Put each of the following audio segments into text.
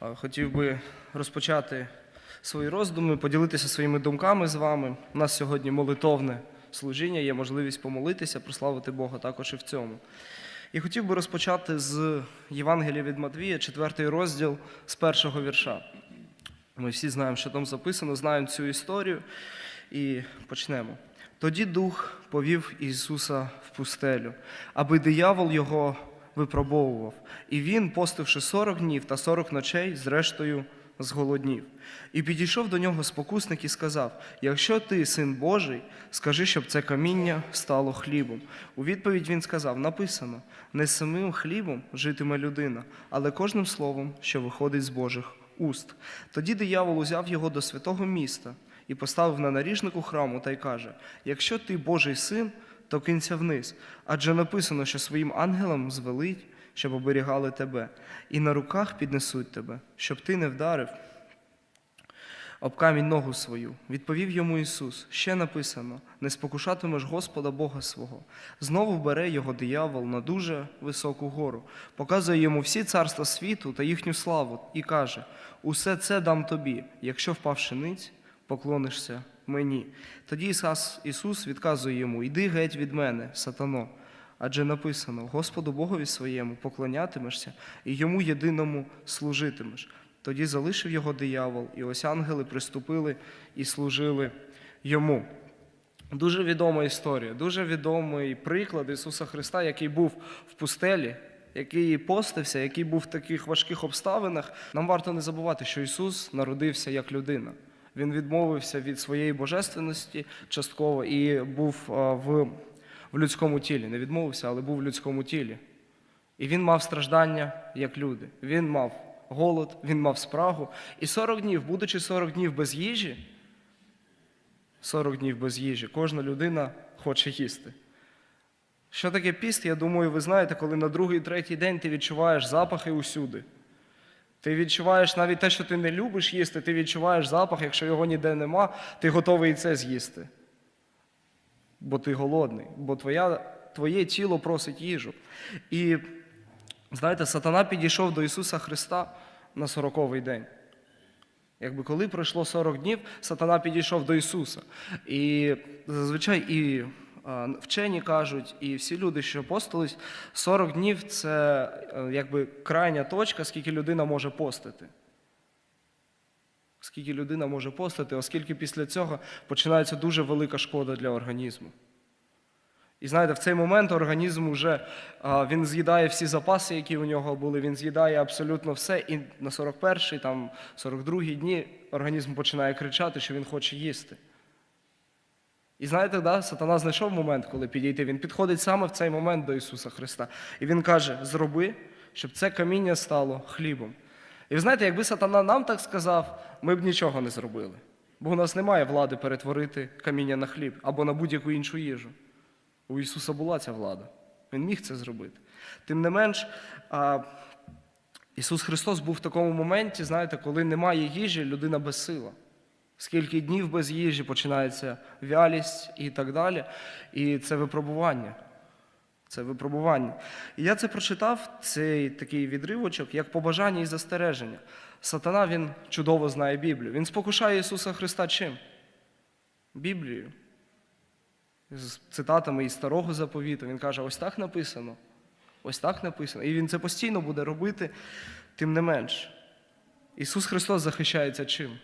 Хотів би розпочати свої роздуми, поділитися своїми думками з вами. У нас сьогодні молитовне служіння, є можливість помолитися, прославити Бога також і в цьому. І хотів би розпочати з Євангелія від Матвія, 4 розділ з першого вірша. Ми всі знаємо, що там записано, знаємо цю історію. І почнемо. Тоді Дух повів Ісуса в пустелю, аби диявол його випробовував. І він, постивши сорок днів та сорок ночей, зрештою зголоднів. І підійшов до нього спокусник і сказав: Якщо ти син Божий, скажи, щоб це каміння стало хлібом. У відповідь він сказав: Написано: не самим хлібом житиме людина, але кожним словом, що виходить з Божих уст. Тоді диявол узяв його до святого міста і поставив на наріжнику храму та й каже: Якщо ти Божий син, то кинься вниз, адже написано, що своїм ангелам звелить, щоб оберігали тебе, і на руках піднесуть тебе, щоб ти не вдарив об камінь ногу свою. Відповів йому Ісус: ще написано: не спокушатимеш Господа Бога свого. Знову бере його диявол на дуже високу гору, показує йому всі царства світу та їхню славу, і каже: Усе це дам тобі, якщо впавши ниць, поклонишся мені. Тоді Ісус, відказує йому: Йди геть від мене, сатано. Адже написано: Господу Богові своєму поклонятимешся і йому єдиному служитимеш. Тоді залишив його диявол, і ось ангели приступили і служили йому. Дуже відома історія, дуже відомий приклад Ісуса Христа, який був в пустелі, який постився, який був в таких важких обставинах. Нам варто не забувати, що Ісус народився як людина. Він відмовився від своєї божественності частково і був в, в людському тілі. Не відмовився, але був в людському тілі. І він мав страждання як люди. Він мав голод, він мав спрагу. І 40 днів, будучи 40 днів без їжі, 40 днів без їжі, кожна людина хоче їсти. Що таке піст, я думаю, ви знаєте, коли на другий, третій день ти відчуваєш запахи усюди. Ти відчуваєш навіть те, що ти не любиш їсти, ти відчуваєш запах, якщо його ніде нема, ти готовий і це з'їсти. Бо ти голодний, бо твоя, твоє тіло просить їжу. І знаєте, сатана підійшов до Ісуса Христа на сороковий день. Якби коли пройшло 40 днів, сатана підійшов до Ісуса. І зазвичай і вчені кажуть, і всі люди, що постились, 40 днів це е, якби крайня точка, скільки людина може постити. Скільки людина може постити, оскільки після цього починається дуже велика шкода для організму. І знаєте, в цей момент організм вже він з'їдає всі запаси, які у нього були, він з'їдає абсолютно все, і на 41-й, там 42-й дні організм починає кричати, що він хоче їсти. І знаєте, да, сатана знайшов момент, коли підійти. Він підходить саме в цей момент до Ісуса Христа. І Він каже: зроби, щоб це каміння стало хлібом. І ви знаєте, якби сатана нам так сказав, ми б нічого не зробили. Бо у нас немає влади перетворити каміння на хліб або на будь-яку іншу їжу. У Ісуса була ця влада. Він міг це зробити. Тим не менш, а, Ісус Христос був в такому моменті, знаєте, коли немає їжі, людина безсила. Скільки днів без їжі починається вялість і так далі. І це випробування. Це випробування. І я це прочитав, цей такий відривочок, як побажання і застереження. Сатана він чудово знає Біблію. Він спокушає Ісуса Христа чим? Біблією з цитатами із старого заповіту. Він каже: ось так написано, ось так написано. І він це постійно буде робити, тим не менш. Ісус Христос захищається чим?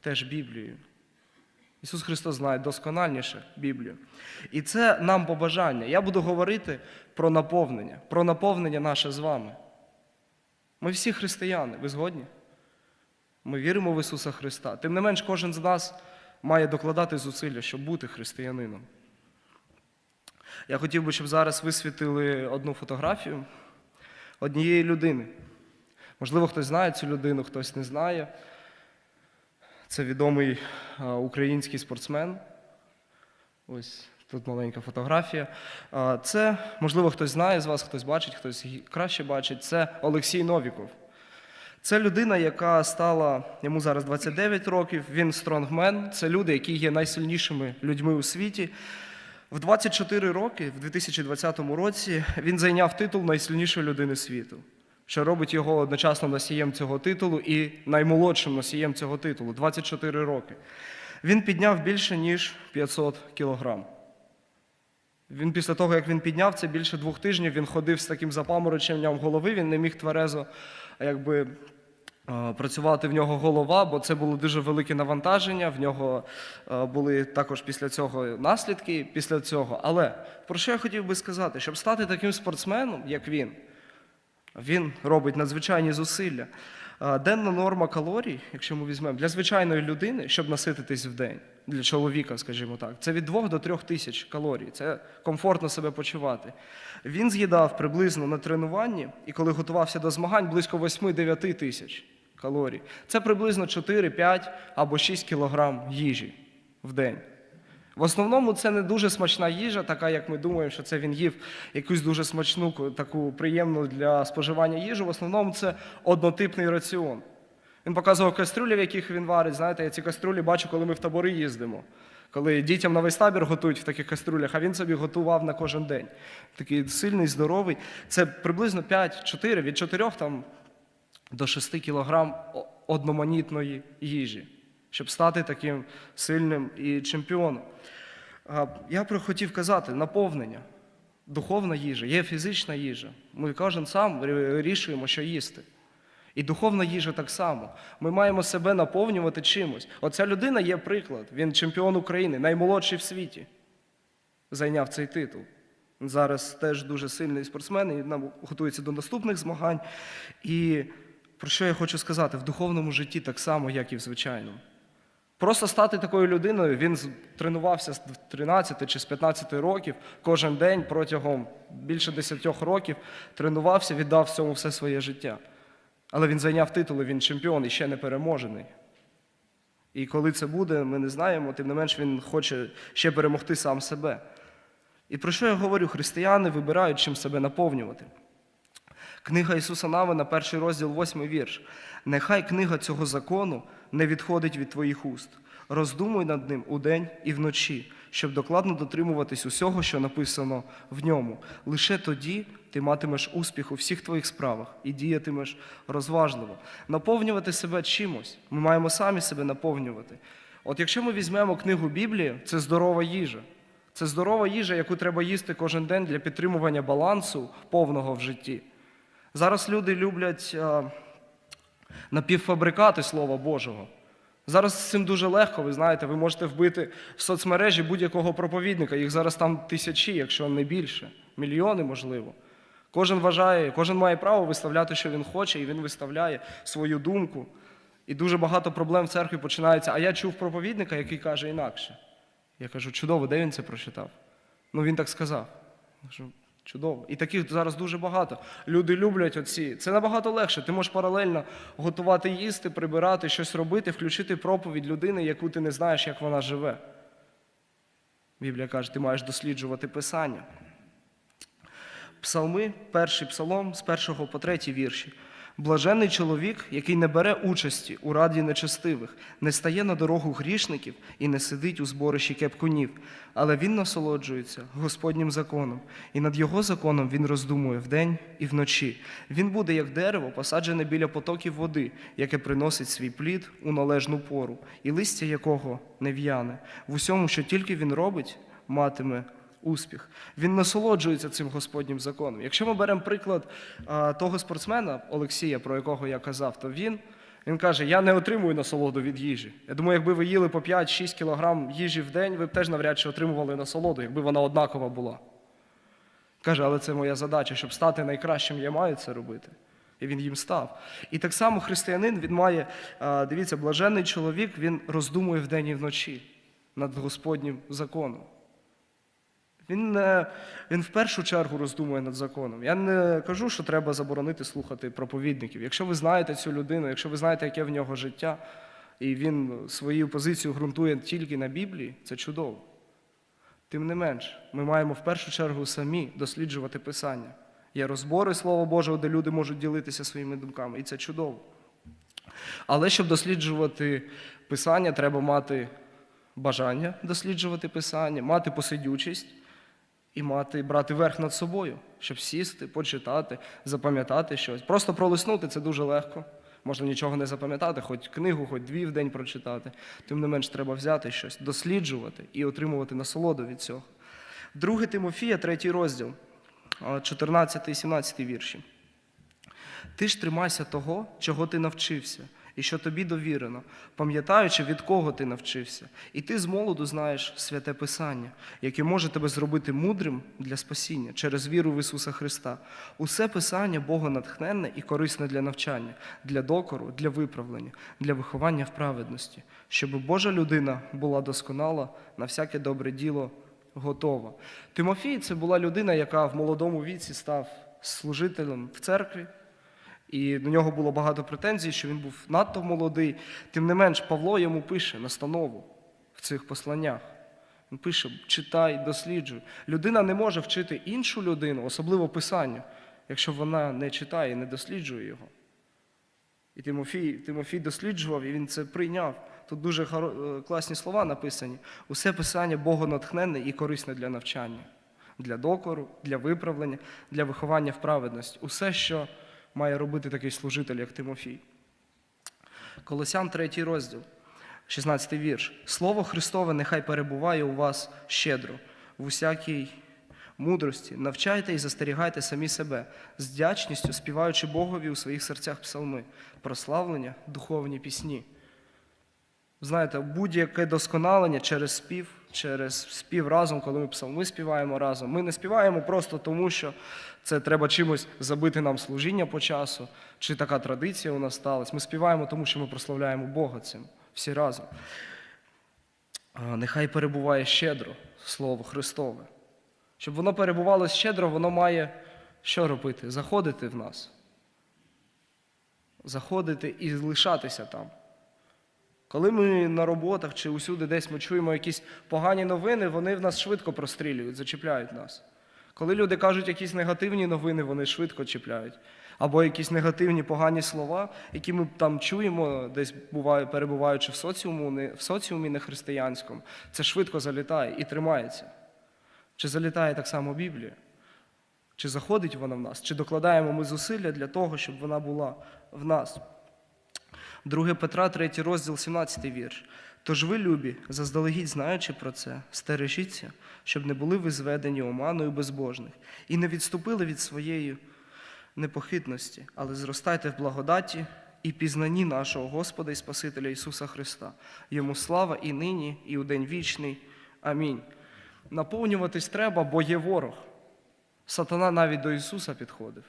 Теж Біблією. Ісус Христос знає доскональніше Біблію. І це нам побажання. Я буду говорити про наповнення, про наповнення наше з вами. Ми всі християни, ви згодні? Ми віримо в Ісуса Христа. Тим не менш, кожен з нас має докладати зусилля, щоб бути християнином. Я хотів би, щоб зараз висвітили одну фотографію однієї людини. Можливо, хтось знає цю людину, хтось не знає. Це відомий український спортсмен. Ось тут маленька фотографія. Це, можливо, хтось знає з вас, хтось бачить, хтось краще бачить. Це Олексій Новіков. Це людина, яка стала йому зараз 29 років. Він стронгмен. Це люди, які є найсильнішими людьми у світі. В 24 роки, в 2020 році, він зайняв титул найсильнішої людини світу. Що робить його одночасно носієм цього титулу і наймолодшим носієм цього титулу 24 роки. Він підняв більше, ніж 500 кілограм. Він після того, як він підняв це більше двох тижнів, він ходив з таким запамороченням голови, він не міг тверезо якби, е, працювати в нього голова, бо це було дуже велике навантаження. В нього е, були також після цього наслідки після цього. Але про що я хотів би сказати? Щоб стати таким спортсменом, як він, він робить надзвичайні зусилля. Денна норма калорій, якщо ми візьмемо, для звичайної людини, щоб насититись в день, для чоловіка, скажімо так, це від 2 до 3 тисяч калорій. Це комфортно себе почувати. Він з'їдав приблизно на тренуванні, і коли готувався до змагань, близько 8-9 тисяч калорій. Це приблизно 4, 5 або 6 кілограм їжі в день. В основному це не дуже смачна їжа, така як ми думаємо, що це він їв якусь дуже смачну, таку приємну для споживання їжу. В основному це однотипний раціон. Він показував кастрюлі, в яких він варить. Знаєте, я ці кастрюлі бачу, коли ми в табори їздимо. Коли дітям на весь табір готують в таких кастрюлях, а він собі готував на кожен день. Такий сильний, здоровий. Це приблизно 5-4, від 4 там, до 6 кілограм одноманітної їжі, щоб стати таким сильним і чемпіоном. Я про хотів казати наповнення, духовна їжа, є фізична їжа. Ми кожен сам вирішуємо, що їсти. І духовна їжа так само. Ми маємо себе наповнювати чимось. Оця людина є приклад. Він чемпіон України, наймолодший в світі. Зайняв цей титул. Зараз теж дуже сильний спортсмен і нам готується до наступних змагань. І про що я хочу сказати? В духовному житті так само, як і в звичайному. Просто стати такою людиною, він тренувався з 13 чи з 15 років кожен день протягом більше 10 років, тренувався, віддав всьому все своє життя. Але він зайняв титул, і він чемпіон і ще не переможений. І коли це буде, ми не знаємо, тим не менш він хоче ще перемогти сам себе. І про що я говорю? Християни вибирають чим себе наповнювати. Книга Ісуса Навина, перший розділ, восьмий вірш. Нехай книга цього закону не відходить від твоїх уст. Роздумуй над ним удень і вночі, щоб докладно дотримуватись усього, що написано в ньому. Лише тоді ти матимеш успіх у всіх твоїх справах і діятимеш розважливо. Наповнювати себе чимось. Ми маємо самі себе наповнювати. От якщо ми візьмемо книгу Біблії, це здорова їжа. Це здорова їжа, яку треба їсти кожен день для підтримування балансу повного в житті. Зараз люди люблять а, напівфабрикати Слова Божого. Зараз з цим дуже легко, ви знаєте, ви можете вбити в соцмережі будь-якого проповідника. Їх зараз там тисячі, якщо не більше, мільйони, можливо. Кожен вважає, кожен має право виставляти, що він хоче, і він виставляє свою думку. І дуже багато проблем в церкві починається. А я чув проповідника, який каже інакше. Я кажу, чудово, де він це прочитав? Ну він так сказав. Я кажу, чудово. І таких зараз дуже багато. Люди люблять оці. Це набагато легше. Ти можеш паралельно готувати їсти, прибирати, щось робити, включити проповідь людини, яку ти не знаєш, як вона живе. Біблія каже, ти маєш досліджувати Писання. Псалми, перший псалом з першого по третій вірші. Блажений чоловік, який не бере участі у раді нечестивих, не стає на дорогу грішників і не сидить у зборищі кепкунів, але він насолоджується Господнім законом, і над його законом він роздумує вдень і вночі. Він буде як дерево, посаджене біля потоків води, яке приносить свій плід у належну пору, і листя якого не в'яне. В усьому, що тільки він робить, матиме успіх. Він насолоджується цим Господнім законом. Якщо ми беремо приклад а, того спортсмена Олексія, про якого я казав, то він, він каже: Я не отримую насолоду від їжі. Я думаю, якби ви їли по 5-6 кілограм їжі в день, ви б теж навряд чи отримували насолоду, якби вона однакова була. Каже, але це моя задача, щоб стати найкращим, я маю це робити. І він їм став. І так само християнин він має, дивіться, блаженний чоловік, він роздумує вдень і вночі над Господнім законом. Він, він в першу чергу роздумує над законом. Я не кажу, що треба заборонити слухати проповідників. Якщо ви знаєте цю людину, якщо ви знаєте, яке в нього життя, і він свою позицію ґрунтує тільки на Біблії, це чудово. Тим не менш, ми маємо в першу чергу самі досліджувати Писання. Є розбори Слова Божого, де люди можуть ділитися своїми думками, і це чудово. Але щоб досліджувати Писання, треба мати бажання досліджувати Писання, мати посидючість і мати, брати верх над собою, щоб сісти, почитати, запам'ятати щось. Просто пролиснути це дуже легко. Можна нічого не запам'ятати, хоч книгу, хоч дві в день прочитати. Тим не менш, треба взяти щось, досліджувати і отримувати насолоду від цього. Друге Тимофія, третій розділ, 14 і 17 вірші. Ти ж тримайся того, чого ти навчився, і що тобі довірено, пам'ятаючи, від кого ти навчився, і ти з молоду знаєш святе Писання, яке може тебе зробити мудрим для спасіння через віру в Ісуса Христа. Усе Писання Богонатхненне і корисне для навчання, для докору, для виправлення, для виховання в праведності, щоб Божа людина була досконала на всяке добре діло готова. Тимофій це була людина, яка в молодому віці став служителем в церкві. І до нього було багато претензій, що він був надто молодий. Тим не менш, Павло йому пише настанову в цих посланнях. Він пише: читай, досліджуй. Людина не може вчити іншу людину, особливо писанню, якщо вона не читає не досліджує його. І Тимофій, Тимофій досліджував, і він це прийняв. Тут дуже е, класні слова написані. Усе писання Богонатхненне і корисне для навчання, для докору, для виправлення, для виховання в праведності. Усе, що має робити такий служитель, як Тимофій. Колосян, 3 розділ, 16 вірш. Слово Христове нехай перебуває у вас щедро, в усякій мудрості. Навчайте і застерігайте самі себе, з вдячністю співаючи Богові у своїх серцях псалми, прославлення, духовні пісні. Знаєте, будь-яке досконалення через спів, через спів разом, коли ми псалми співаємо разом. Ми не співаємо просто тому, що це треба чимось забити нам служіння по часу, чи така традиція у нас сталася. Ми співаємо тому, що ми прославляємо Бога цим всі разом. Нехай перебуває щедро Слово Христове. Щоб воно перебувало щедро, воно має що робити? Заходити в нас. Заходити і лишатися там. Коли ми на роботах чи усюди десь ми чуємо якісь погані новини, вони в нас швидко прострілюють, зачіпляють нас. Коли люди кажуть якісь негативні новини, вони швидко чіпляють. Або якісь негативні погані слова, які ми там чуємо, десь буває, перебуваючи в соціуму, не, в соціумі нехристиянському, це швидко залітає і тримається. Чи залітає так само Біблія? Чи заходить вона в нас? Чи докладаємо ми зусилля для того, щоб вона була в нас? 2 Петра, 3 розділ, 17 вірш. Тож ви, любі, заздалегідь знаючи про це, стережіться, щоб не були ви зведені оманою безбожних і не відступили від своєї непохитності, але зростайте в благодаті і пізнанні нашого Господа і Спасителя Ісуса Христа. Йому слава і нині, і у день вічний. Амінь. Наповнюватись треба, бо є ворог. Сатана навіть до Ісуса підходив.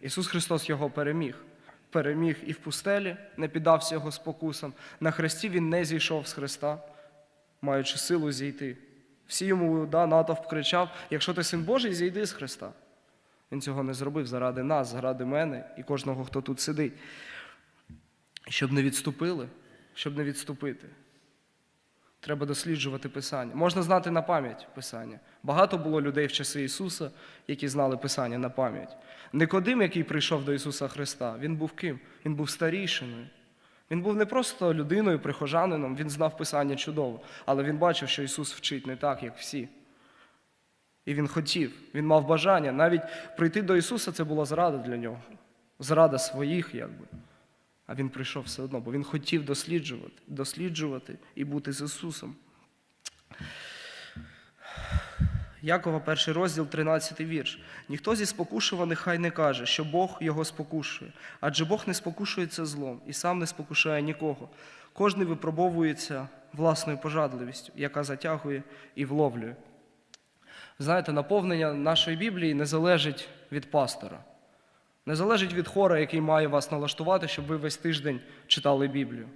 Ісус Христос його переміг. Переміг і в пустелі, не піддався його спокусам. На хресті він не зійшов з Христа, маючи силу зійти. Всі йому да, натовп кричав: якщо ти син Божий, зійди з Христа. Він цього не зробив заради нас, заради мене і кожного, хто тут сидить. Щоб не відступили, щоб не відступити. Треба досліджувати Писання. Можна знати на пам'ять Писання. Багато було людей в часи Ісуса, які знали Писання на пам'ять. Никодим, який прийшов до Ісуса Христа, він був ким? Він був старішиною. Він був не просто людиною, прихожанином, він знав Писання чудово, але він бачив, що Ісус вчить не так, як всі. І він хотів, він мав бажання. Навіть прийти до Ісуса це була зрада для нього. Зрада своїх, якби. А він прийшов все одно, бо він хотів досліджувати, досліджувати і бути з Ісусом. Якова, перший розділ, 13 вірш. Ніхто зі спокушуваних хай не каже, що Бог його спокушує, адже Бог не спокушується злом і сам не спокушає нікого. Кожний випробовується власною пожадливістю, яка затягує і вловлює. Знаєте, наповнення нашої Біблії не залежить від пастора, не залежить від хора, який має вас налаштувати, щоб ви весь тиждень читали Біблію.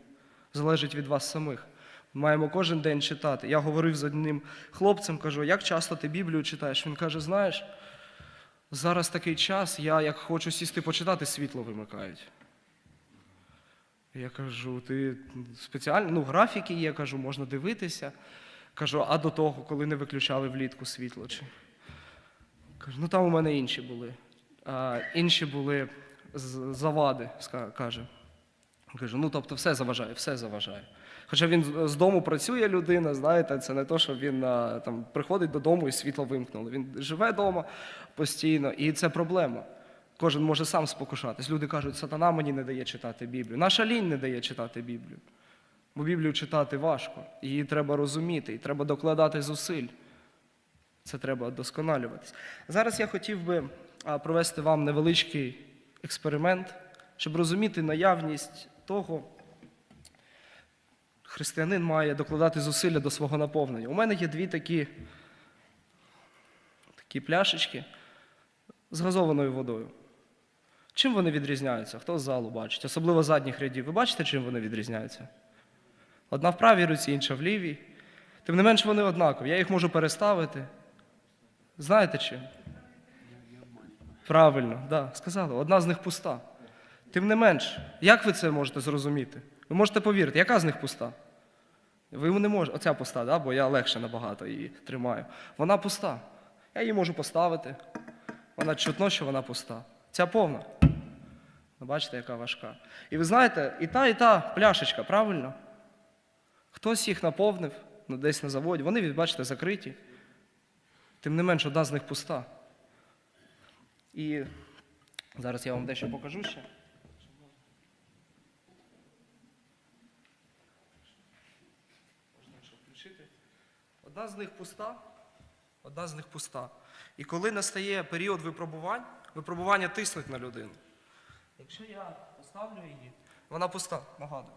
Залежить від вас самих. Маємо кожен день читати. Я говорив з одним хлопцем, кажу, як часто ти Біблію читаєш? Він каже: знаєш, зараз такий час, я як хочу сісти почитати, світло вимикають. Я кажу, ти спеціально, ну, графіки є, кажу, можна дивитися. Кажу, а до того, коли не виключали влітку світло? Чи? Кажу, ну там у мене інші були. Інші були завади, каже. Кажу, ну тобто все заважає, все заважає. Хоча він з- дому працює людина, знаєте, це не то, що він там приходить додому і світло вимкнуло. Він живе вдома постійно, і це проблема. Кожен може сам спокушатись. Люди кажуть, сатана мені не дає читати Біблію. Наша лінь не дає читати Біблію. Бо Біблію читати важко, її треба розуміти, і треба докладати зусиль. Це треба досконалюватись. Зараз я хотів би провести вам невеличкий експеримент, щоб розуміти наявність того, християнин має докладати зусилля до свого наповнення. У мене є дві такі, такі пляшечки з газованою водою. Чим вони відрізняються? Хто з залу бачить? Особливо задніх рядів. Ви бачите, чим вони відрізняються? Одна в правій руці, інша в лівій. Тим не менш, вони однакові. Я їх можу переставити. Знаєте чим? Правильно, да, сказали. Одна з них пуста. Тим не менш, як ви це можете зрозуміти? Ви можете повірити, яка з них пуста? Ви не можете. Оця пуста, да? бо я легше набагато її тримаю. Вона пуста. Я її можу поставити. Вона чутно, що вона пуста. Ця повна. Ну, бачите, яка важка. І ви знаєте, і та, і та пляшечка, правильно? Хтось їх наповнив ну, десь на заводі. Вони, бачите, закриті. Тим не менш, одна з них пуста. І зараз я вам дещо покажу ще. Одна з них пуста, одна з них пуста. І коли настає період випробувань, випробування тиснуть на людину. Якщо я поставлю її, вона пуста, нагадую.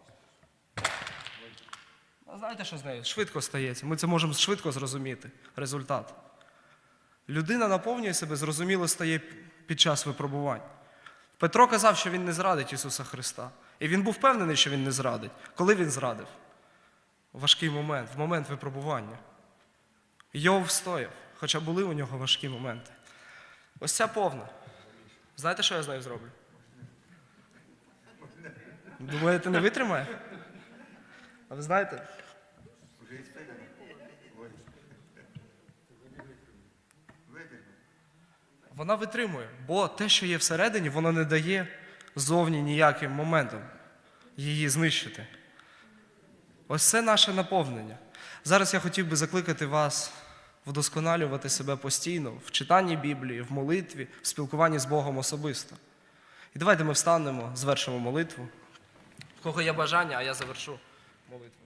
Знаєте, що з нею? Швидко стається. Ми це можемо швидко зрозуміти. Результат. Людина наповнює себе, зрозуміло стає під час випробувань. Петро казав, що він не зрадить Ісуса Христа. І він був впевнений, що він не зрадить. Коли він зрадив? Важкий момент, в момент випробування. Йов встояв, хоча були у нього важкі моменти. Ось ця повна. Знаєте, що я з нею зроблю? Думаєте, не витримає? А ви знаєте? Вона витримує, бо те, що є всередині, воно не дає зовні ніяким моментом її знищити. Ось це наше наповнення. Зараз я хотів би закликати вас вдосконалювати себе постійно в читанні Біблії, в молитві, в спілкуванні з Богом особисто. І давайте ми встанемо, звершимо молитву. В кого є бажання, а я завершу молитву.